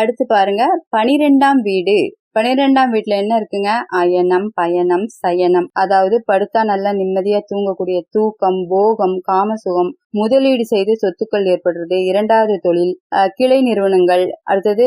அடுத்து பாருங்க பனிரெண்டாம் வீடு. பனிரெண்டாம் வீட்டுல என்ன இருக்குங்க? அயனம் பயணம் சயனம். அதாவது படுத்தா நல்லா நிம்மதியா தூங்கக்கூடிய தூக்கம் போகம் காமசுகம் முதலீடு செய்து சொத்துக்கள் ஏற்படுறது. இரண்டாவது தொழில் கிளை நிறுவனங்கள். அடுத்தது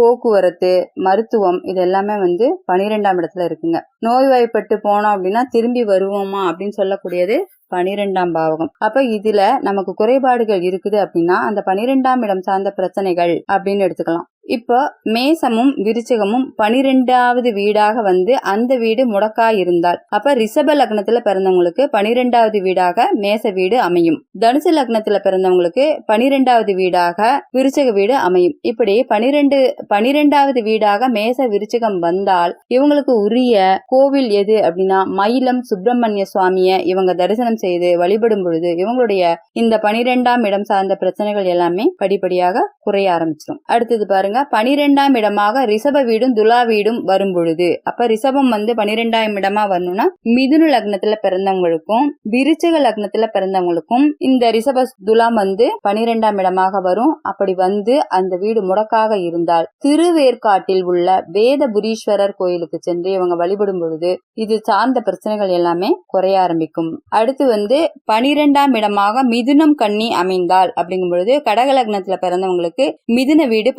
போக்குவரத்து மருத்துவம். இது எல்லாமே வந்து பனிரெண்டாம் இடத்துல இருக்குங்க. நோய்வாய்ப்பட்டு போனோம் அப்படின்னா திரும்பி வருவோமா அப்படின்னு சொல்லக்கூடியது பனிரெண்டாம் பாவகம். அப்ப இதுல நமக்கு குறைபாடுகள் இருக்குது அப்படின்னா அந்த பனிரெண்டாம் இடம் சார்ந்த பிரச்சனைகள் அப்படின்னு எடுத்துக்கலாம். இப்போ மேசமும் விருச்சகமும் பனிரெண்டாவது வீடாக வந்து அந்த வீடு முடக்கா இருந்தால். அப்ப ரிஷப லக்னத்துல பிறந்தவங்களுக்கு பனிரெண்டாவது வீடாக மேச வீடு அமையும். தனுசு லக்னத்துல பிறந்தவங்களுக்கு பனிரெண்டாவது வீடாக விருச்சக வீடு அமையும். இப்படி பனிரெண்டு பனிரெண்டாவது வீடாக மேச விருச்சகம் வந்தால் இவங்களுக்கு உரிய கோவில் எது அப்படின்னா மயிலம் சுப்பிரமணிய சுவாமிய இவங்க தரிசனம் செய்து வழிபடும் பொழுது இவங்களுடைய இந்த பனிரெண்டாம் இடம் சார்ந்த பிரச்சனைகள் எல்லாமே படிப்படியாக குறைய ஆரம்பிச்சிடும். அடுத்தது பாருங்க. பனிரெண்டாம் இடமாக ரிஷப வீடும் துலா வீடும் வரும் பொழுது. அப்ப ரிஷபம் வந்து பனிரெண்டாம் இடமா வரணும்னா மிதுன லக்னத்துல பிறந்தவங்களுக்கும் விருச்சக லக்னத்துல பிறந்தவங்களுக்கும் இந்த ரிஷப துலாம் வந்து பனிரெண்டாம் இடமாக வரும். அப்படி வந்து அந்த வீடு முடக்காக இருந்தால் திருவேற்காட்டில் உள்ள வேதபுரீஸ்வரர் கோயிலுக்கு சென்று இவங்க வழிபடும் பொழுது இது சார்ந்த பிரச்சனைகள் எல்லாமே குறைய ஆரம்பிக்கும். அடுத்து வந்து பனிரெண்டாம் இடமாக மிதுனம் கன்னி அமைந்தால் அப்படிங்கும் பொழுது கடக லக்னத்துல பிறந்தவங்களுக்கு மிதுன வீடு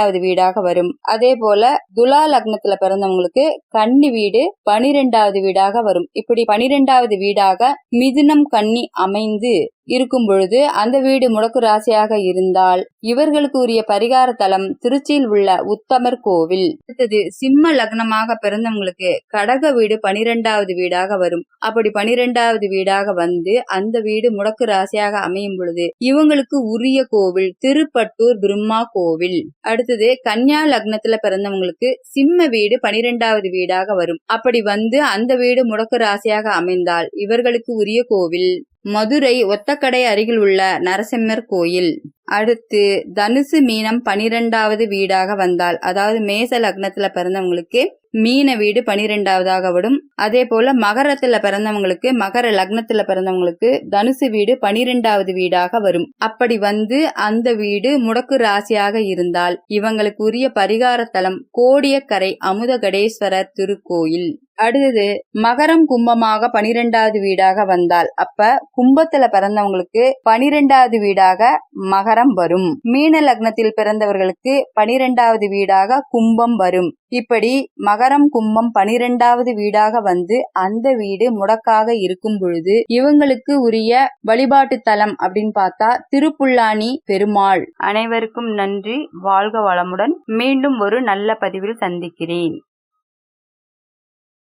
பனிரெண்டாவது வீடாக வரும். அதே போல துலா லக்னத்துல பிறந்தவங்களுக்கு கன்னி வீடு பனிரெண்டாவது வீடாக வரும். இப்படி பனிரெண்டாவது வீடாக மிதுனம் கன்னி அமைந்து இருக்கும் பொழுது அந்த வீடு முடக்கு ராசியாக இருந்தால் இவர்களுக்கு உரிய பரிகார தலம் திருச்சியில் உள்ள உத்தமர் கோவில். அடுத்தது சிம்ம லக்னமாக பிறந்தவங்களுக்கு கடக வீடு பனிரெண்டாவது வீடாக வரும். அப்படி பனிரெண்டாவது வீடாக வந்து அந்த வீடு முடக்கு ராசியாக அமையும் பொழுது இவங்களுக்கு உரிய கோவில் திருப்பட்டூர் பிரம்மா கோவில். அடுத்தது கன்னியா லக்னத்துல பிறந்தவங்களுக்கு சிம்ம வீடு பனிரெண்டாவது வீடாக வரும். அப்படி வந்து அந்த வீடு முடக்கு ராசியாக அமைந்தால் இவர்களுக்கு உரிய கோவில். மதுரை ஒத்தக்கடை அருகில் உள்ள நரசிம்மர் கோயில். அடுத்து தனுசு மீனம் பனிரெண்டாவது வீடாக வந்தால் அதாவது மேச லக்னத்துல பிறந்தவங்களுக்கு மீன வீடு பனிரெண்டாவதாக விடும் அதே போல மகரத்துல பிறந்தவங்களுக்கு மகர லக்னத்துல பிறந்தவங்களுக்கு தனுசு வீடு பனிரெண்டாவது வீடாக வரும். அப்படி வந்து அந்த வீடு முடக்கு ராசியாக இருந்தால் இவங்களுக்கு உரிய பரிகார தலம் கோடியக்கரை அமுதகடேஸ்வரர் திருக்கோயில். அடுத்தது மகரம் கும்பமாக பனிரெண்டாவது வீடாக வந்தால் அப்ப கும்பத்துல பிறந்தவங்களுக்கு பனிரெண்டாவது வீடாக மகரம் வரும். மீன லக்னத்தில் பிறந்தவர்களுக்கு பனிரெண்டாவது வீடாக கும்பம் வரும். இப்படி மகரம் கும்பம் பனிரெண்டாவது வீடாக வந்து அந்த வீடு முடக்காக இருக்கும் பொழுது இவங்களுக்கு உரிய வழிபாட்டு தலம் அப்படின்னு பார்த்தா திருப்புல்லானி பெருமாள். அனைவருக்கும் நன்றி. வாழ்க வளமுடன். மீண்டும் ஒரு நல்ல பதிவில் சந்திக்கிறேன்.